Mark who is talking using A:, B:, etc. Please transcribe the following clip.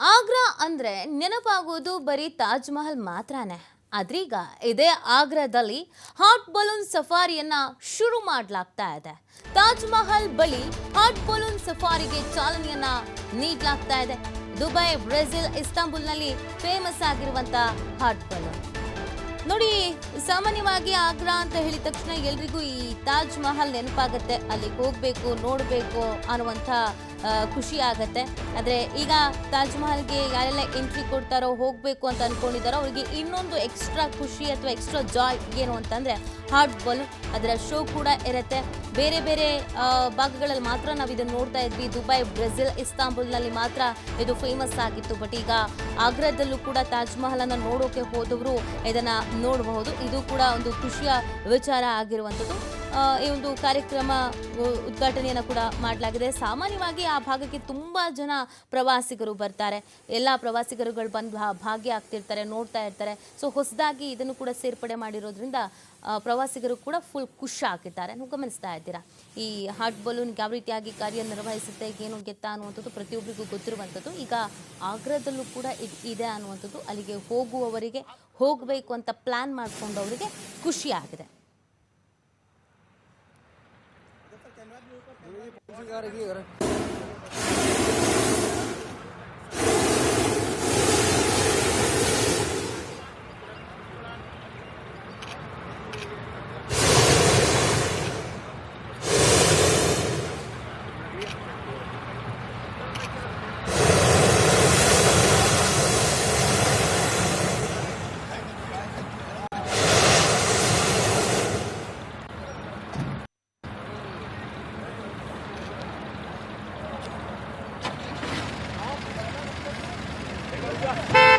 A: ಆಗ್ರಾ ಅಂದ್ರೆ ನೆನಪಾಗೋದು ಬರೀ ತಾಜ್ ಮಹಲ್ ಮಾತ್ರನೇ. ಆದ್ರೀಗ ಇದೇ ಆಗ್ರಾದಲ್ಲಿ ಹಾಟ್ ಬಲೂನ್ ಸಫಾರಿಯನ್ನ ಶುರು ಮಾಡಲಾಗ್ತಾ ಇದೆ. ತಾಜ್ ಮಹಲ್ ಬಳಿ ಹಾಟ್ ಬಲೂನ್ ಸಫಾರಿಗೆ ಚಾಲನೆಯನ್ನ ನೀಡಲಾಗ್ತಾ ಇದೆ. ದುಬೈ, ಬ್ರೆಜಿಲ್, ಇಸ್ತಾಂಬುಲ್ನಲ್ಲಿ ಫೇಮಸ್ ಆಗಿರುವಂತ ಹಾಟ್ ಬಲೂನ್. ನೋಡಿ, ಸಾಮಾನ್ಯವಾಗಿ ಆಗ್ರಾ ಅಂತ ಹೇಳಿದ ತಕ್ಷಣ ಎಲ್ರಿಗೂ ಈ ತಾಜ್ ಮಹಲ್ ನೆನಪಾಗತ್ತೆ. ಅಲ್ಲಿಗೆ ಹೋಗ್ಬೇಕು, ನೋಡಬೇಕು ಅನ್ನುವಂಥ ಖುಷಿ ಆಗತ್ತೆ. ಆದರೆ ಈಗ ತಾಜ್ ಮಹಲ್ಗೆ ಯಾರೆಲ್ಲ ಎಂಟ್ರಿ ಕೊಡ್ತಾರೋ, ಹೋಗಬೇಕು ಅಂತ ಅನ್ಕೊಂಡಿದ್ದಾರೋ ಅವರಿಗೆ ಇನ್ನೊಂದು ಎಕ್ಸ್ಟ್ರಾ ಖುಷಿ ಅಥವಾ ಎಕ್ಸ್ಟ್ರಾ ಜಾಯ್ ಏನು ಅಂತಂದ್ರೆ ಹಾರ್ಟ್ ಬಲ್ ಅದರ ಶೋ ಕೂಡ ಇರುತ್ತೆ. ಬೇರೆ ಬೇರೆ ಭಾಗಗಳಲ್ಲಿ ಮಾತ್ರ ನಾವು ಇದನ್ನು ನೋಡ್ತಾ ಇದ್ವಿ. ದುಬೈ ಬ್ರೆಜಿಲ್ ಇಸ್ತಾಂಬುಲ್ನಲ್ಲಿ ಮಾತ್ರ ಇದು ಫೇಮಸ್ ಆಗಿತ್ತು. ಬಟ್ ಈಗ ಆಗ್ರಾದಲ್ಲೂ ಕೂಡ ತಾಜ್ ಮಹಲ್ ಅನ್ನು ನೋಡೋಕೆ ಹೋದವರು ಇದನ್ನ ನೋಡಬಹುದು. ಇದು ಕೂಡ ಒಂದು ಖುಷಿಯ ವಿಚಾರ ಆಗಿರುವಂಥದ್ದು. ಆ, ಈ ಒಂದು ಕಾರ್ಯಕ್ರಮ ಉದ್ಘಾಟನೆಯನ್ನು ಕೂಡ ಮಾಡಲಾಗಿದೆ. ಸಾಮಾನ್ಯವಾಗಿ ಆ ಭಾಗಕ್ಕೆ ತುಂಬ ಜನ ಪ್ರವಾಸಿಗರು ಬರ್ತಾರೆ. ಎಲ್ಲ ಪ್ರವಾಸಿಗರುಗಳು ಬಂದು ಭಾಗಿ ಆಗ್ತಿರ್ತಾರೆ, ನೋಡ್ತಾ ಇರ್ತಾರೆ. ಸೊ ಹೊಸದಾಗಿ ಇದನ್ನು ಕೂಡ ಸೇರ್ಪಡೆ ಮಾಡಿರೋದ್ರಿಂದ ಪ್ರವಾಸಿಗರು ಕೂಡ ಫುಲ್ ಖುಷಿ ಆಗಿದ್ದಾರೆ ನೀವು ಗಮನಿಸ್ತಾ ಇದ್ದೀರಾ? ಈ ಹಾರ್ಟ್ ಬಲೂನ್ ಯಾವ ರೀತಿಯಾಗಿ ಕಾರ್ಯನಿರ್ವಹಿಸುತ್ತೆ ಏನು ಗೆತ್ತ ಅನ್ನುವಂಥದ್ದು ಪ್ರತಿಯೊಬ್ಬರಿಗೂ ಗೊತ್ತಿರುವಂಥದ್ದು. ಈಗ ಆಗ್ರಾದಲ್ಲೂ ಕೂಡ ಇದ್ ಅನ್ನುವಂಥದ್ದು. ಅಲ್ಲಿಗೆ ಹೋಗುವವರಿಗೆ ಹೋಗಬೇಕು ಅಂತ ಪ್ಲ್ಯಾನ್ ಮಾಡಿಕೊಂಡವರಿಗೆ ಮಾಡ್ಕೊಂಡವರಿಗೆ कैमरा भी ऊपर Yeah.